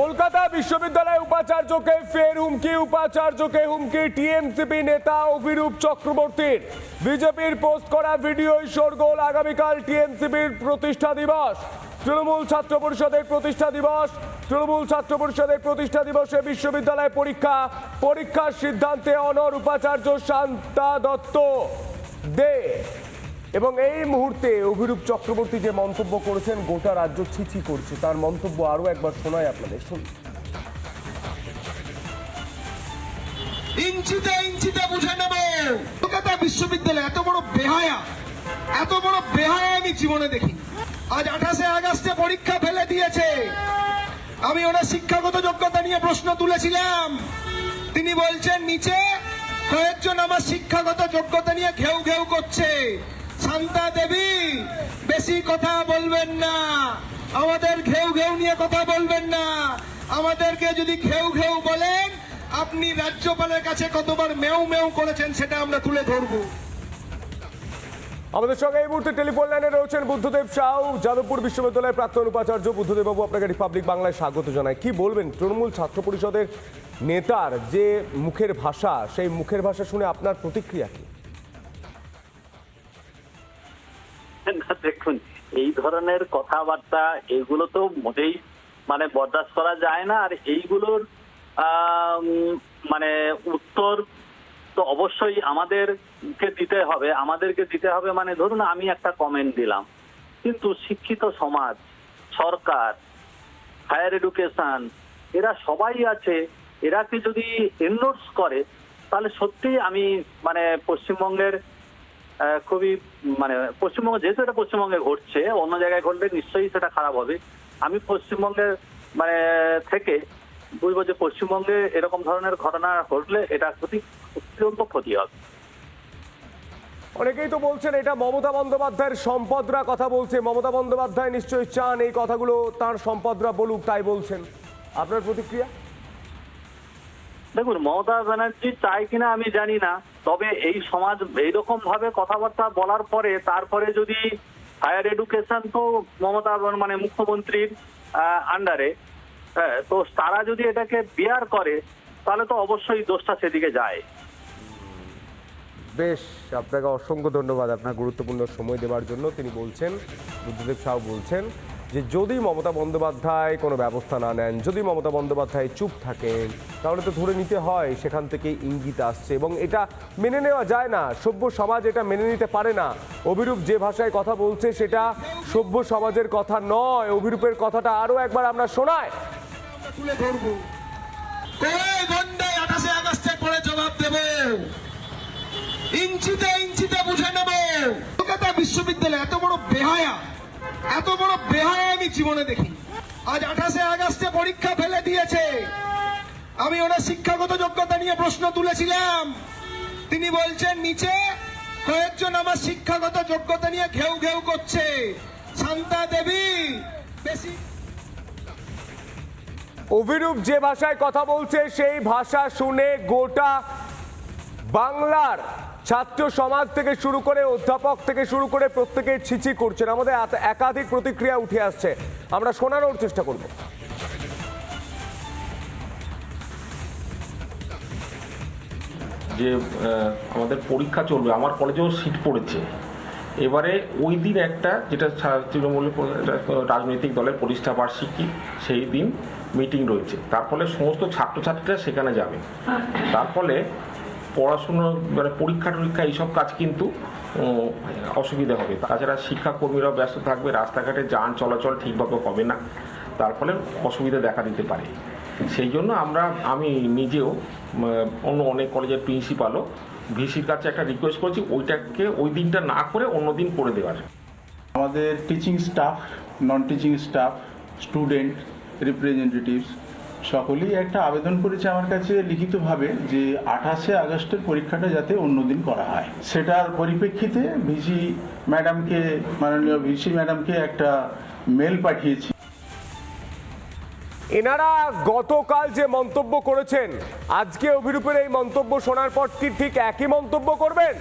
কলকাতা বিশ্ববিদ্যালয় উপাচার্যকে ফের হুমকি, উপাচার্যকে হুমকি, টিএমসিপি নেতা অভিরূপ চক্রবর্তীর। বিজেপির পোস্ট করা ভিডিও শোরগোল আগামীকাল টিএমসিপির প্রতিষ্ঠা দিবস। তৃণমূল ছাত্র পরিষদের প্রতিষ্ঠা দিবস। তৃণমূল ছাত্র পরিষদের প্রতিষ্ঠা দিবসে বিশ্ববিদ্যালয় পরীক্ষা। পরীক্ষার সিদ্ধান্তে অনর উপাচার্য শান্তা দত্ত দে। এবং এই মুহূর্তে অভিরূপ চক্রবর্তী যে মন্তব্য করেছেন, গোটা রাজ্য ছিছি করছে। তার মন্তব্য আরও একবার শোনায় আপনাদের। শুনুন। ইঞ্চিতে ইঞ্চিতে বুঝে নেব। কলকাতা বিশ্ববিদ্যালয়, এত বড় বেহায়া, এত বড় বেহায়া আমি জীবনে দেখি আজ আঠাশে আগস্টে পরীক্ষা ফেলে দিয়েছে। আমি ওনার শিক্ষাগত যোগ্যতা নিয়ে প্রশ্ন তুলেছিলাম। তিনি বলছেন, নিচে কয়েকজন আমার শিক্ষাগত যোগ্যতা নিয়ে ঘেউ ঘেউ করছে। শান্তা দেবী, বেশি কথা বলবেন না। আমাদের ঘেউ ঘেউ নিয়ে কথা বলবেন না। আমাদেরকে যদি ঘেউ ঘেউ বলেন, আপনি রাজ্যপালের কাছে কতবার মেউ মেউ করেছেন সেটা আমরা তুলে ধরবো। আমাদের সঙ্গে এই মুহূর্তে টেলিফোন লাইনে রয়েছেন বুদ্ধদেব সাউ, যাদবপুর বিশ্ববিদ্যালয়ের প্রাক্তন উপাচার্য বুদ্ধদেব বাবু। আপনাকে রিপাবলিক বাংলায় স্বাগত জানাই। কি বলবেন তৃণমূল ছাত্র পরিষদের নেতার যে মুখের ভাষা, সেই মুখের ভাষা শুনে আপনার প্রতিক্রিয়া কি? না, দেখুন, এই ধরনের কথাবার্তা, এগুলো তো মোটেই মানে বরদাস্ত করা যায় না। আর এইগুলোর মানে উত্তর তো অবশ্যই আমাদেরকে দিতে হবে। আমাদেরকে দিতে হবে মানে ধরুন আমি একটা কমেন্ট দিলাম। কিন্তু শিক্ষিত সমাজ, সরকার হায়ার এডুকেশন এরা সবাই আছে এরাকে যদি এন্ডোর্স করে, তাহলে সত্যি আমি মানে পশ্চিমবঙ্গের খুবই মানে পশ্চিমবঙ্গ, যেহেতু এটা পশ্চিমবঙ্গে ঘটছে, অন্য জায়গায় ঘটলে নিশ্চয়ই সেটা খারাপ হবে। আমি পশ্চিমবঙ্গের মানে থেকে বুঝব যে পশ্চিমবঙ্গে এরকম ধরনের ঘটনা ঘটলে এটা ক্ষতি অত্যন্ত ক্ষতি হবে অনেকেই তো বলছেন এটা মমতা বন্দ্যোপাধ্যায়ের সম্পদরা কথা বলছে। মমতা বন্দ্যোপাধ্যায় নিশ্চয়ই চান এই কথাগুলো তার সম্পদরা বলুক, তাই বলছেন। আপনার প্রতিক্রিয়া? দেখুন, মমতা ব্যানার্জি চায় কিনা আমি জানি না, তবে এই সমাজ এইরকম ভাবে কথাবার্তা বলার পরে, তারপরে যদি হায়ার এডুকেশন তো মমতা মানে মুখ্যমন্ত্রীর আন্ডারে হ্যাঁ তো তারা যদি এটাকে বিয়ার করে, তাহলে তো অবশ্যই দোষটা সেদিকে যায়। বেশ, আপনাকে অসংখ্য ধন্যবাদ আপনার গুরুত্বপূর্ণ সময় দেওয়ার জন্য। তিনি বলছেন, বুদ্ধদেব সাউ বলছেন যে যদি মমতা বন্দ্যোপাধ্যায় কোনো ব্যবস্থা না নেন, যদি মমতা বন্দ্যোপাধ্যায় চুপ থাকেন, তাহলে তো ধরে নিতে হয় সেখান থেকে ইঙ্গিত আসছে এবং এটা মেনে নেওয়া যায় না। সভ্য সমাজ এটা মেনে নিতে পারে না। অভিরূপ যে ভাষায় কথা বলছে সেটা সভ্য সমাজের কথা নয়। অভিরূপের কথাটা আরও একবার আমরা শোনায় বিশ্ববিদ্যালয় এত বড় বেহায়া। এত বড় বেহায়া আমি জীবনে দেখি আজ আঠাশে আগস্টে পরীক্ষা ফেলে দিয়েছে। আমি ওনার শিক্ষাগত যোগ্যতা নিয়ে প্রশ্ন তুলেছিলাম। তিনি বলছেন, নিচে কয়েকজন আমার শিক্ষাগত যোগ্যতা নিয়ে ঘেউ ঘেউ করছে। শান্তা দেবী, বেশি অভিরূপ যে ভাষায় কথা বলছে, সেই ভাষা শুনে গোটা বাংলার ছাত্র সমাজ থেকে শুরু করে অধ্যাপক থেকে শুরু করে প্রত্যেকে ছিছি করছেন। আমাদের একাধিক প্রতিক্রিয়া উঠে আসছে। আমরা শোনানোর চেষ্টা করব। যে আমাদের পরীক্ষা চলবে, আমার কলেজেও সিট পড়েছে। এবারে ওই দিন একটা, যেটা তৃণমূল রাজনৈতিক দলের প্রতিষ্ঠা বার্ষিকী, সেই দিন মিটিং রয়েছে। তার ফলে সমস্ত ছাত্রছাত্রীরা সেখানে যাবে। তার ফলে পড়াশুনো মানে পরীক্ষা টরীক্ষা এইসব কাজ কিন্তু অসুবিধা হবে। তাছাড়া শিক্ষাকর্মীরাও ব্যস্ত থাকবে, রাস্তাঘাটে যান চলাচল ঠিকভাবে হবে না। তার ফলে অসুবিধা দেখা দিতে পারে। সেই জন্য আমরা, আমি নিজেও অন্য অনেক কলেজের প্রিন্সিপালও ভিসির কাছে একটা রিকোয়েস্ট করেছি, ওইটাকে ওই দিনটা না করে অন্য দিন করে দেওয়ার। আমাদের teaching staff non teaching staff student representatives সকলেই একটা আবেদন করেছে আমার কাছে লিখিতভাবে যে আঠাশে আগস্টের পরীক্ষাটা যাতে অন্যদিন করা হয়। সেটার পরিপ্রেক্ষিতে ভিসি ম্যাডামকে, মাননীয় ভিসি ম্যাডামকে একটা মেল পাঠিয়েছি। এনারা গতকাল যে মন্তব্য করেছেন, আজকে অভিরূপের এই মন্তব্য শোনার পর কি ঠিক একই মন্তব্য করবেন?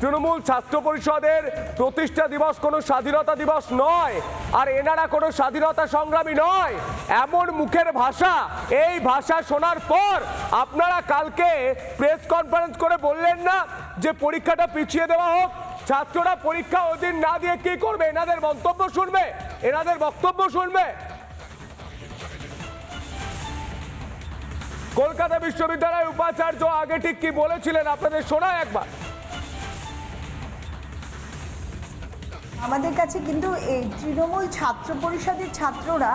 তৃণমূল ছাত্র পরিষদের প্রতিষ্ঠা দিবস কোনো স্বাধীনতা দিবস নয়, আর এনারা কোনো স্বাধীনতা সংগ্রামী নয়। এমন মুখের ভাষা, এই ভাষা শোনার পর আপনারা কালকে প্রেস কনফারেন্স করে বললেন না যে পরীক্ষাটা পিছিয়ে দেওয়া হোক। ছাত্ররা পরীক্ষা ওদিন না দিয়ে কি করবে? এনাদের মন্তব্য শুনবে? এনাদের বক্তব্য শুনবে? কলকাতা বিশ্ববিদ্যালয়ের উপাচার্য আগে ঠিক কি বলেছিলেন? আপনাদের শোনায় একবার। আমাদের কাছে কিন্তু এই তৃণমূল ছাত্র পরিষদের ছাত্ররা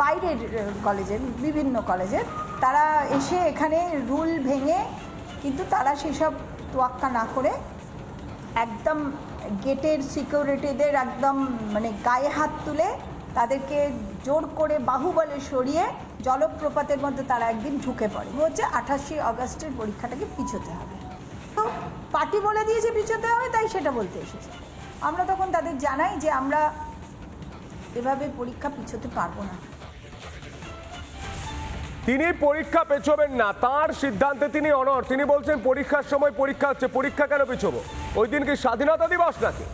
বাইরের কলেজের, বিভিন্ন কলেজের, তারা এসে এখানে রুল ভেঙে কিন্তু তারা সেসব তোয়াক্কা না করে একদম গেটের সিকিউরিটিদের একদম মানে গায়ে হাত তুলে তাদেরকে জোর করে বাহুবলে সরিয়ে জলপ্রপাতের মধ্যে তারা একদিন ঢুকে পড়ে। হচ্ছে আঠাশে আগস্টের পরীক্ষাটাকে পিছোতে হবে। তো পার্টি বলে দিয়েছে পিছোতে হবে, তাই সেটা বলতে এসেছে। আমরা তখন তাদের জানাই যে আমরা এভাবে পরীক্ষা পিছোতে পারব না। তিনি পরীক্ষা পেছবেন না, তার সিদ্ধান্তে তিনি অনর তিনি বলছেন, পরীক্ষার সময় পরীক্ষা হচ্ছে, পরীক্ষা কেন পেছবো? ওই দিন কি স্বাধীনতা দিবস নাকি?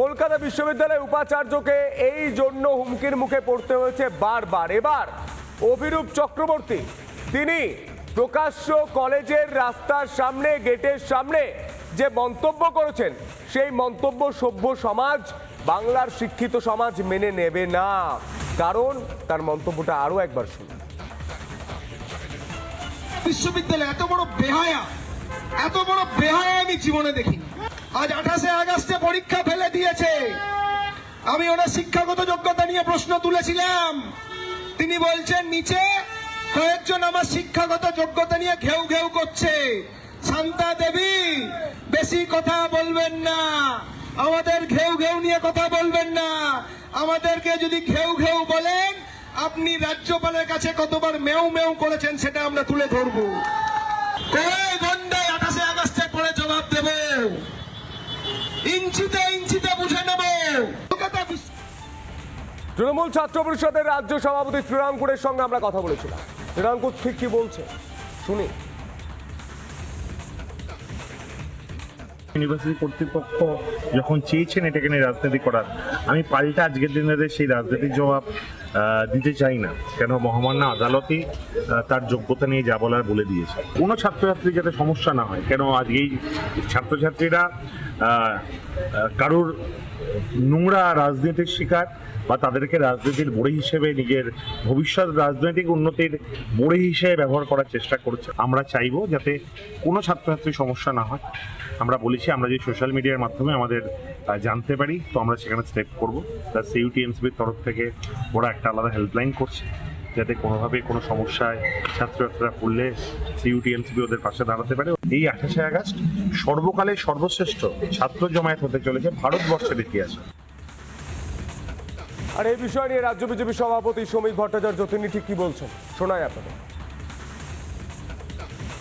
কলকাতা বিশ্ববিদ্যালয়ের উপাচার্যকে এই জন্য হুমকির মুখে পড়তে হয়েছে বারবার। এবার অভিরূপ চক্রবর্তী, তিনি প্রকাশ্য কলেজের রাস্তার সামনে, গেটের সামনে যে মন্তব্য করেছেন, সেই মন্তব্য সভ্য সমাজ, বাংলার শিক্ষিত সমাজ মেনে নেবে না। কারণ তার মন্তব্যটা আরও একবার শুনুন। বিশ্ববিদ্যালয় এত বড় বেহায়া, এত বড় বেহায়া আমি জীবনে দেখিনি। আজ আঠাশে আগস্টে পরীক্ষা ফেলে দিয়েছে। আমি ওনার শিক্ষাগত যোগ্যতা নিয়ে প্রশ্ন তুলেছিলাম। তিনি বলছেন, নিচে কয়েকজন আমার শিক্ষাগত যোগ্যতা নিয়ে ঘেউ ঘেউ করছে। শান্তা দেবী বেশি কথা বলবেন না। আমাদের ঘেউ ঘেউ নিয়ে কথা বলবেন না। আমাদেরকে যদি ঘেউ ঘেউ বলেন, আপনি রাজ্যপালের কাছে কতবার মেউ মেউ করেছেন সেটা আমরা তুলে ধরবো। কই গন্ডায় আঠাশে জবাব দেব? ইঞ্চিতে ইঞ্চিতে বুঝে নেব। তৃণমূল ছাত্র পরিষদের রাজ্য সভাপতি শ্রীরামপুরের সঙ্গে আমরা কথা বলেছিলাম। শ্রীরামপুর ঠিক কি বলছে? শুনি। ইউনিভার্সিটি কর্তৃপক্ষ যখন চেয়েছেন এটাকে নিয়ে রাজনীতি করার, আমি পাল্টা আজকের দিনের সেই রাজনীতির জবাব দিতে চাই না। কেন মহামান্য আদালতই তার যোগ্যতা নিয়ে যা বলার বলে দিয়েছে। কোনো ছাত্রছাত্রী যাতে সমস্যা না হয় কেন আজকেই ছাত্রছাত্রীরা কারোর নোংরা রাজনীতির শিকার বা তাদেরকে রাজনীতির বড়ি হিসেবে নিজের ভবিষ্যৎ রাজনৈতিক উন্নতির বড়ি হিসেবে ব্যবহার করার চেষ্টা করছে। আমরা চাইব যাতে কোনো ছাত্রছাত্রীর সমস্যা না হয়। আমরা বলেছি, আমরা যে সোশ্যাল মিডিয়ার মাধ্যমে আমাদের জানতে পারি, তো আমরা সেখানে স্টেপ করব। প্লাস সিইউটিএমসিবির তরফ থেকে ওরা একটা আলাদা হেল্পলাইন করছে যাতে কোনোভাবে কোনো সমস্যায় ছাত্রছাত্রীরা পড়লে সিইউটিএমসিবি ওদের পাশে দাঁড়াতে পারে। এই আঠাশে আগস্ট সর্বকালের সর্বশ্রেষ্ঠ ছাত্র জমায়েত হতে চলেছে ভারতবর্ষের ইতিহাসে। আর এই বিষয় নিয়ে রাজ্য বিজেপি সভাপতি সমীর ভট্টাচার্য তিনি ঠিক কি বলছেন? শোনায় আপনাদের।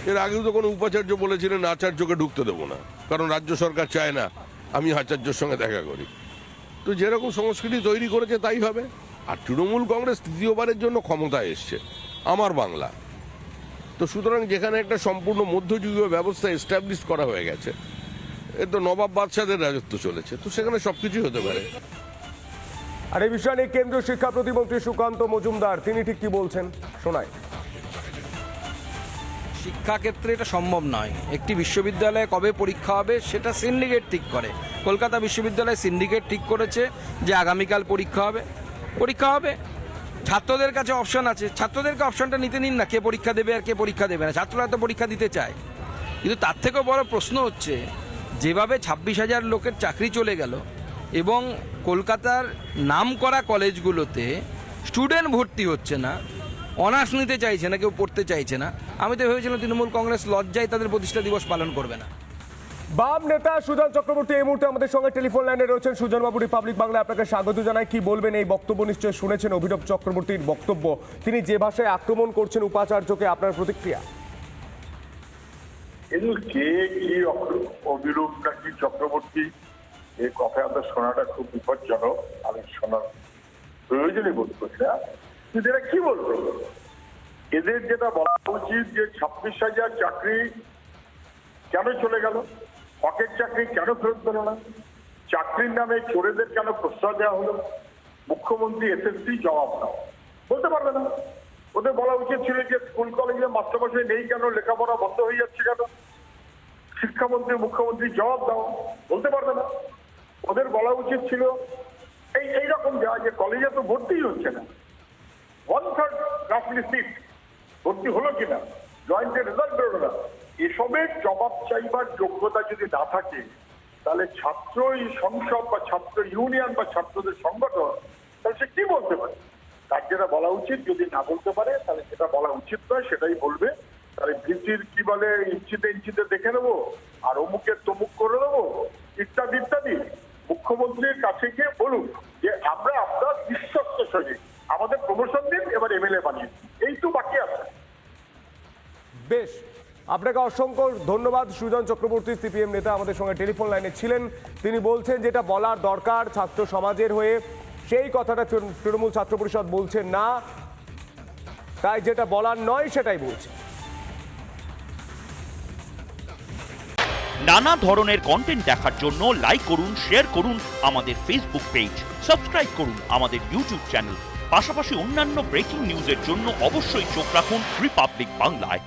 এর আগেও তো কোনো উপাচার্য বলেছিলেন আচার্যকে ঢুকতে দেবো না কারণ রাজ্য সরকার চায় না আমি আচার্যর সঙ্গে দেখা করি। তো যেরকম সংস্কৃতি তৈরি করেছে তাই হবে। আর তৃণমূল কংগ্রেস তৃতীয়বারের জন্য ক্ষমতায় এসছে আমার বাংলা। তো সুতরাং যেখানে একটা সম্পূর্ণ মধ্যযুগীয় ব্যবস্থা এস্টাবলিশ করা হয়ে গেছে এ তো নবাব বাদশাদের রাজত্ব চলেছে তো সেখানে সব কিছুই হতে পারে। আর এই বিষয় নিয়ে কেন্দ্রীয় শিক্ষা প্রতিমন্ত্রী সুকান্ত মজুমদার তিনি ঠিক কি বলছেন? শোনায় শিক্ষাক্ষেত্রে এটা সম্ভব নয়। একটি বিশ্ববিদ্যালয়ে কবে পরীক্ষা হবে সেটা সিন্ডিকেট ঠিক করে। কলকাতা বিশ্ববিদ্যালয় সিন্ডিকেট ঠিক করেছে যে আগামীকাল পরীক্ষা হবে। পরীক্ষা হবে। ছাত্রদের কাছে অপশন আছে। ছাত্রদেরকে অপশনটা নিতে নিন না। কে পরীক্ষা দেবে আর কে পরীক্ষা দেবে না। ছাত্ররা তো পরীক্ষা দিতে চায়। কিন্তু তার থেকেও বড় প্রশ্ন হচ্ছে, যেভাবে ছাব্বিশ হাজার লোকের চাকরি চলে গেল এবং কলকাতার নামকরা কলেজগুলোতে স্টুডেন্ট ভর্তি হচ্ছে না অনার্স নিতে চাইছে না, কেউ পড়তে চাইছে না, আমি তো ভেবেছিলাম তৃণমূল কংগ্রেস লজ্জায় তাদের প্রতিষ্ঠা দিবস পালন করবে না। বাম নেতা সুজন চক্রবর্তী এই মুহূর্তে আমাদের সঙ্গে টেলিফোন লাইনে রয়েছেন। সুজন বাবু রিপাবলিক বাংলা আপনাকে স্বাগত জানাই। কি বলবেন এই বক্তব্য নিশ্চয়ই শুনেছেন অভিনব চক্রবর্তীর বক্তব্য? তিনি যে ভাষায় আক্রমণ করছেন উপাচার্যকে আপনার প্রতিক্রিয়া? কে কি অভিরূপ নাকি চক্রবর্তী এই কথাটা শোনাটা খুব বিপজ্জনক, আমি শোনার প্রয়োজনই বোধ করছি না। কিন্তু এরা কি বলবে? এদের যেটা বলা উচিত যে ছাব্বিশ হাজার চাকরি কেন চলে গেল? হকের চাকরি কেন ফেরত পেল না? চাকরির নামে চোরেদের কেন প্রশ্রয় দেওয়া হলো? মুখ্যমন্ত্রী এসএসসি জবাব দাও। বলতে পারবে না। ওদের বলা উচিত ছিল যে স্কুল, কলেজে মাস্টারমশাই নেই কেন? লেখাপড়া বন্ধ হয়ে যাচ্ছে কেন? শিক্ষামন্ত্রী, মুখ্যমন্ত্রী জবাব দাও। বলতে পারবে না। ওদের বলা উচিত ছিল এই এইরকম যা যে কলেজে তো ভর্তিই হচ্ছে না। ওয়ান থার্ড রাফলি সিট ভর্তি হলো কিনা? জয়েন্টের রেজাল্ট বেরোলো না। এসবের জবাব চাইবার যোগ্যতা যদি না থাকে, তাহলে ছাত্র সংসদ বা ছাত্র ইউনিয়ন বা ছাত্রদের সংগঠন, তাহলে সে কি বলতে পারে? তার যেটা বলা উচিত, যদি না বলতে পারে, তাহলে সেটা বলা উচিত নয়, সেটাই বলবে। তাহলে ভিজির কি বলে, ইঞ্চিতে ইঞ্চিতে দেখে নেব, আর অমুকের তমুক করে দেবো ইত্যাদি ইত্যাদি। মুখ্যমন্ত্রীর কাছে গিয়ে বলুন যে, আমরা আপনার বিশ্বস্ত সৈনিক। আমাদের প্রমোশন দিন, এবার এমএলএ বানিয়ে। এই তো বাকি আছে। বেশ, আপনাকে অসংখ্য ধন্যবাদ, সুজন চক্রবর্তী, সিপিএম নেতা আমাদের সঙ্গে টেলিফোন লাইনে ছিলেন। তিনি বলছেন যেটা বলার দরকার ছাত্র সমাজের হয়ে, সেই কথাটা তৃণ- তৃণমূল ছাত্র পরিষদ বলছেন না। তাই যেটা বলার নয়, সেটাই বলছে। নানা ধরনের কন্টেন্ট দেখার জন্য লাইক করুন শেয়ার করুন আমাদের ফেসবুক পেজ সাবস্ক্রাইব করুন আমাদের ইউটিউব চ্যানেল পাশাপাশি অন্যান্য ব্রেকিং নিউজের জন্য অবশ্যই চোখ রাখুন রিপাবলিক বাংলায়